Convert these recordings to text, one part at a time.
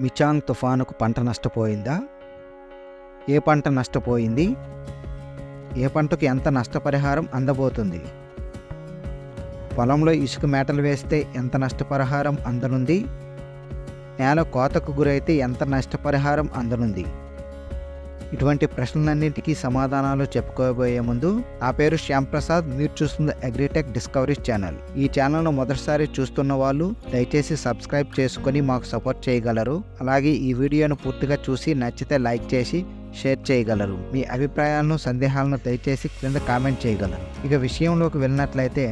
మిచాంగ్ తుఫానుకు పంట నష్టపోయిందా? ఏ పంట నష్టపోయింది? ఏ పంటకు ఎంత నష్టపరిహారం అందబోతుంది? పొలంలో ఇసుక మేటలు వేస్తే ఎంత నష్టపరిహారం అందనుంది? నేల కోతకు గురైతే ఎంత నష్టపరిహారం అందనుంది? ఇటువంటి ప్రశ్నలన్నింటికీ సమాధానాలు చెప్పుకోబోయే ముందు నా పేరు శ్యామ్ ప్రసాద్ మీరు చూస్తున్న అగ్రిటెక్ డిస్కవరీ ఛానల్. ఈ ఛానల్ను మొదటిసారి చూస్తున్న వాళ్ళు దయచేసి సబ్స్క్రైబ్ చేసుకొని మాకు సపోర్ట్ చేయగలరు. అలాగే ఈ వీడియోను పూర్తిగా చూసి నచ్చితే లైక్ చేసి షేర్ చేయగలరు. మీ అభిప్రాయాలను సందేహాలను దయచేసి క్రింద కామెంట్ చేయగలరు. ఇక విషయంలోకి వెళ్ళినట్లయితే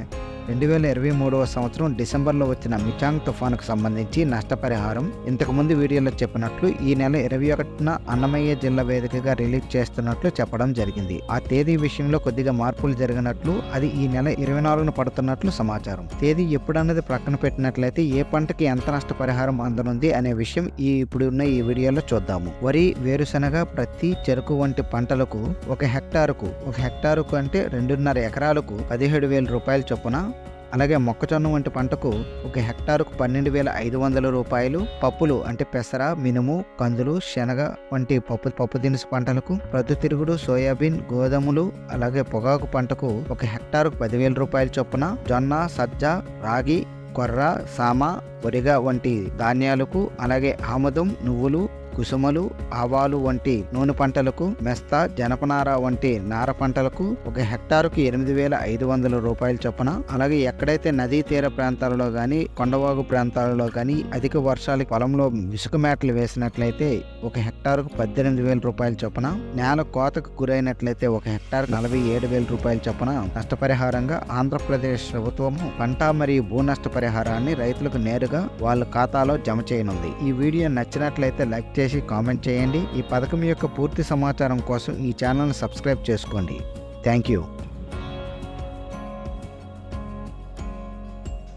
రెండు వేల ఇరవై మూడవ సంవత్సరం డిసెంబర్లో వచ్చిన మిచాంగ్ తుఫానుకు సంబంధించి నష్టపరిహారం. ఇంతకుముందు వీడియోలో చెప్పినట్లు ఈ నెల ఇరవై ఒకటిన అన్నమయ్య జిల్లా వేదికగా రిలీజ్ చేస్తున్నట్లు చెప్పడం జరిగింది. ఆ తేదీ విషయంలో కొద్దిగా మార్పులు జరిగినట్లు అది ఈ నెల ఇరవై నాలుగున పడుతున్నట్లు సమాచారం. తేదీ ఎప్పుడన్నది ప్రక్కన పెట్టినట్లయితే ఏ పంటకి ఎంత నష్టపరిహారం అందనుంది అనే విషయం ఈ ఇప్పుడు ఉన్న ఈ వీడియోలో చూద్దాము. వరి వేరుశనగ ప్రతి చెరుకు వంటి పంటలకు ఒక హెక్టారుకు ఒక హెక్టారుకు అంటే రెండున్నర ఎకరాలకు పదిహేడు వేల రూపాయల చొప్పున అలాగే మొక్కజొన్న వంటి పంటకు ఒక హెక్టారుకు పన్నెండు వేల ఐదు వందల రూపాయలు పప్పులు అంటే పెసర మినుము కందులు శనగ వంటి పప్పు పప్పు దినుసు పంటలకు ప్రొద్దుతిరుగుడు సోయాబీన్ గోధుమలు అలాగే పొగాకు పంటకు ఒక హెక్టారుకు పదివేల రూపాయల చొప్పున జొన్న సజ్జ రాగి కొర్ర సామ వరిగ వంటి ధాన్యాలకు అలాగే ఆముదం నువ్వులు కుసుమలు ఆవాలు వంటి నూనె పంటలకు మెస్తా జనపనార వంటి నార పంటలకు ఒక హెక్టారుకు ఎనిమిది వేల ఐదు వందల రూపాయల చొప్పున అలాగే ఎక్కడైతే నదీ తీర ప్రాంతాలలో కానీ కొండవాగు ప్రాంతాలలో కానీ అధిక వర్షాలు పొలంలో ఇసుక మేటలు వేసినట్లయితే ఒక హెక్టారుకు పద్దెనిమిది వేల రూపాయల చొప్పున నేల కోతకు గురైనట్లయితే ఒక హెక్టార్ నలభై ఏడు వేల రూపాయల చొప్పున నష్టపరిహారంగా ఆంధ్రప్రదేశ్ ప్రభుత్వం పంట మరియు భూ నష్టపరిహారాన్ని రైతులకు నేరుగా వాళ్ళ ఖాతాలో జమ చేయనుంది. ఈ వీడియో నచ్చినట్లయితే లైక్ చేసి కామెంట్ చేయండి. ఈ పథకం యొక్క పూర్తి సమాచారం కోసం ఈ ఛానల్ని సబ్స్క్రైబ్ చేసుకోండి. Thank you.